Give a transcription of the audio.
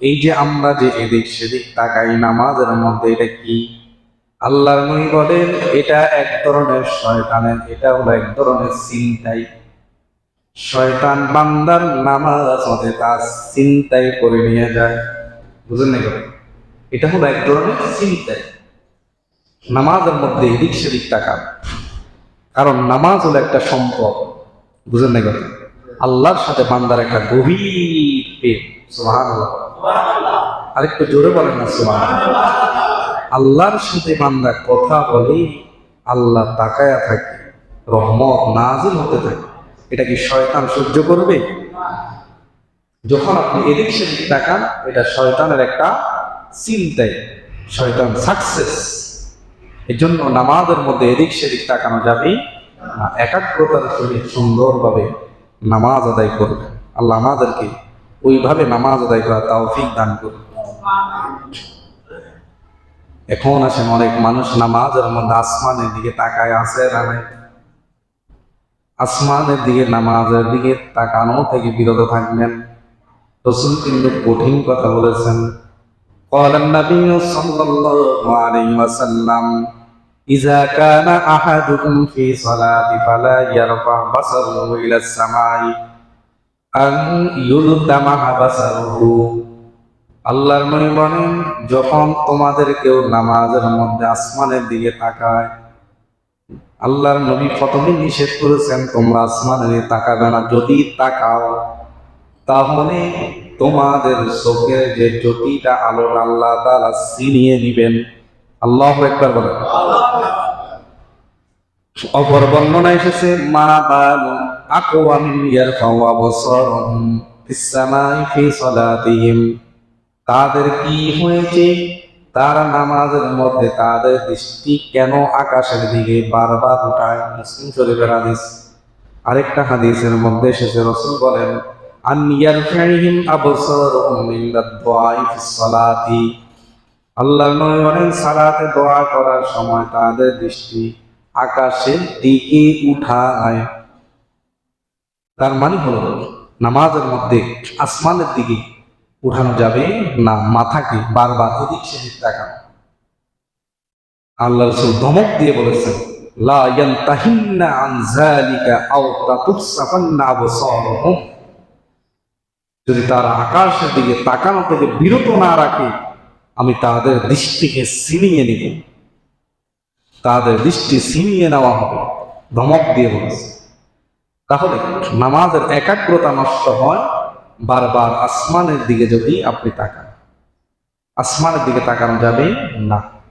এই যে আমরা যে এদিক সেদিক তাকাই নামাজের মধ্যে, এটা কি? আল্লাহর নবী বলেন, এটা এক ধরনের শয়তানের, এটা হলো এক ধরনের চিন্তাই শয়তান বান্দার নামাজ হতে তার চিন্তাই করে নিয়ে যায়। বুঝলেন না? এটা হলো এক ধরনের চিন্তাই নামাজের মধ্যে এদিক সেদিক তাকান। কারণ নামাজ হলো একটা সম্পদ। বুঝলেন না আল্লাহর সাথে বান্দার একটা গভীর প্রেম। সুবহানাল্লাহ। আরেকটু জোরে বলেন না সুবহানাল্লাহ। আল্লাহর সাথে বান্দা কথা বলে আল্লাহ তাকায়া থাকে রহমত নাজিল হতে থাকে। এটা কি শয়তান সহ্য করবে? যখন আপনি এদিক সেদিক তাকান এটা শয়তানের একটা চিন্তাই শয়তান সাকসেস এই জন্য নামাজের মধ্যে এদিক সেদিক তাকানো যাবে না, একাগ্রতার সহিত সুন্দরভাবে নামাজ আদায় করবে। আল্লাহ আমাদেরকে ওইভাবে নামাজ আদায় করা তৌফিক দান করবে এখন আসেন অনেক মানুষ নামাজের মধ্যে আসমানের দিকে তাকায় আছে না নাই? আসমানের দিকে নামাজের দিকে তাকানো থেকে বিরত থাকবেন রসুল কিন্তু কঠিন কথা বলেছেন قال النبي صلى الله عليه وسلم إذا كان أحدكم في صلاة فلا يرفع بصره إلى السماء أن يلتمح بصره আল্লাহর নবী বলেন, যখন তোমাদের কেউ নামাজের মধ্যে আসমানের দিকে তাকায়, আল্লাহর নবী প্রথমে নিষেধ করেছেন, তোমরা আসমানের তাকাবে না, যদি তাকাও, তাহলে তোমাদের চোখের যে জ্যোতিটা আলো আল্লাহ তাআলা ছিনিয়ে নিবেন। আল্লাহ একবার বলেন। অপর বর্ণনা এসেছে, মা বালু আকওয়ামিন ইয়ারফাউ আবসারহুম ফিস সামাই ফি সালাতিহিম। তাদের কি হয়েছে? তারা নামাজের মধ্যে তাদের দৃষ্টি কেন আকাশের দিকে বারবার উঠায়? মুসলিম শরীফের হাদিস। আরেকটা হাদিসের মধ্যে এসেছে, রসুল বলেন, আন ইয়ারফাইহিম আবসারহুম ফিস সালাতি। আল্লাহ নবী বলেন, সালাতে দোয়া করার সময় তাদের দৃষ্টি আকাশের দিকে উঠায়। তার মানে হলো নামাজের মধ্যে আসমানের দিকে উঠানো যাবে না মাথাকে বারবার এদিক সেদিক তাকানো। আল্লাহ রসুল ধমক দিয়ে বলেছেন যদি তারা আকাশের দিকে তাকানো থেকে বিরত না রাখে, আমি তাদের দৃষ্টিকে ছিনিয়ে নিব। তাদের দৃষ্টি ছিনিয়ে নেওয়া হবে। ধমক দিয়ে বলেছে তাহলে নামাজের একাগ্রতা নষ্ট হয়, বারবার আসমানের দিকে যদি আপনি তাকান। আসমানের দিকে তাকানো যাবে না।